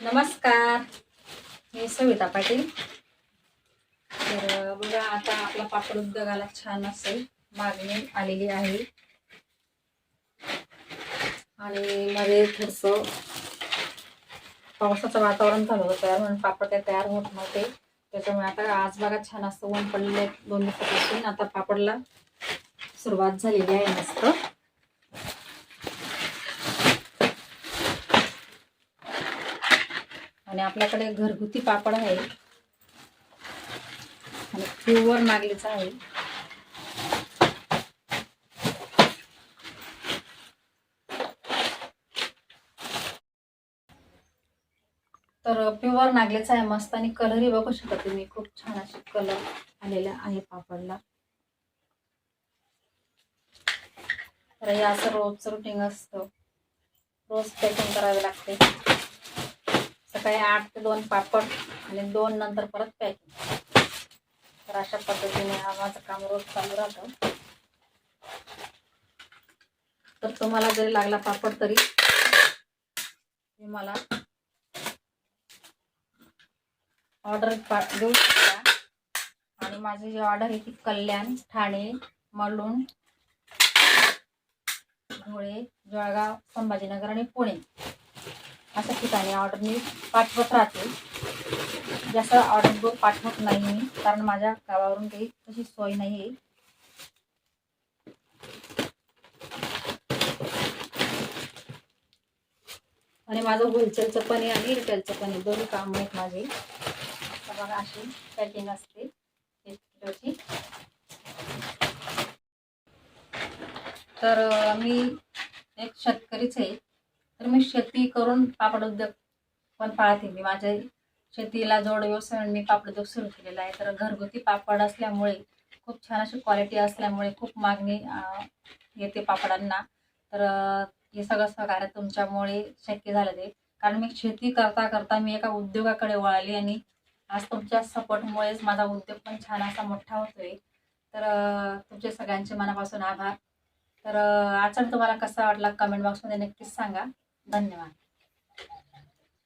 नमस्कार. मी सविता पाटील. तर बघा आता आपला पापड उद्योगाला छान असेल. मागणी आलेली आहे. आणि मध्ये थोडस पावसाचं वातावरण झालं होतं तयार म्हणून पापड काही तयार होत नव्हते. त्याच्यामुळे आता आज बघा छान असं ऊन पडलेलं आहे. दोन दिवसापासून आता पापडला सुरुवात झालेली आहे मस्त. आणि आपल्याकडे घरगुती पापड आहे. आणि प्युअर नागलीचा आहे. तर प्युअर नागलेचा आहे मस्त आणि कलरही बघू शकता तुम्ही खूप छान असे कलर आलेला आहे पापडला. तर हे असं रोजचं रुटीन असतं. रोज पॅकिंग करावे लागते. सकाळी आठ ते दोन पापड आणि दोन नंतर परत पॅकिंग. तर अशा पद्धतीने हा माझं काम रोज चालू राहतं. तर तुम्हाला जरी लागला पापड तरी तुम्ही मला ऑर्डर देऊ शकता. आणि माझी जी ऑर्डर आहे ती कल्याण ठाणे मलूण धुळे जळगाव संभाजीनगर आणि पुणे. अशा ठिकाणी ऑर्डर मी पाठवत राहते. जास्त ऑर्डर बुक पाठवत नाही मी कारण माझ्या गावावरून काही तशी सोय नाही आहे आणि माझं होलसेलचं पण आहे आणि रिटेलचं पण आहे. दोन्ही काम आहेत माझे. तर बघा अशी पॅकिंग असते. एक किलोची तर मी एक शेतकरीच आहे. तर मी शेती करून पापड उद्योग पण पाळते मी माझ्या शेतीला जोड व्यवसाय मी पापड उद्योग सुरू केलेला आहे. तर घरगुती पापड असल्यामुळे खूप छान अशी क्वालिटी असल्यामुळे खूप मागणी येते पापडांना. तर हे सगळं सहकार्य तुमच्यामुळे शक्य झालं ते. कारण मी शेती करता करता मी एका उद्योगाकडे वळाली आणि आज तुमच्या सपोर्टमुळेच माझा उद्योग पण छान असा मोठा होतोय. तर तुमचे सगळ्यांचे मनापासून आभार. तर आचरण तुम्हाला कसा वाटला? कमेंट बॉक्समध्ये नक्कीच सांगा. धन्यवाद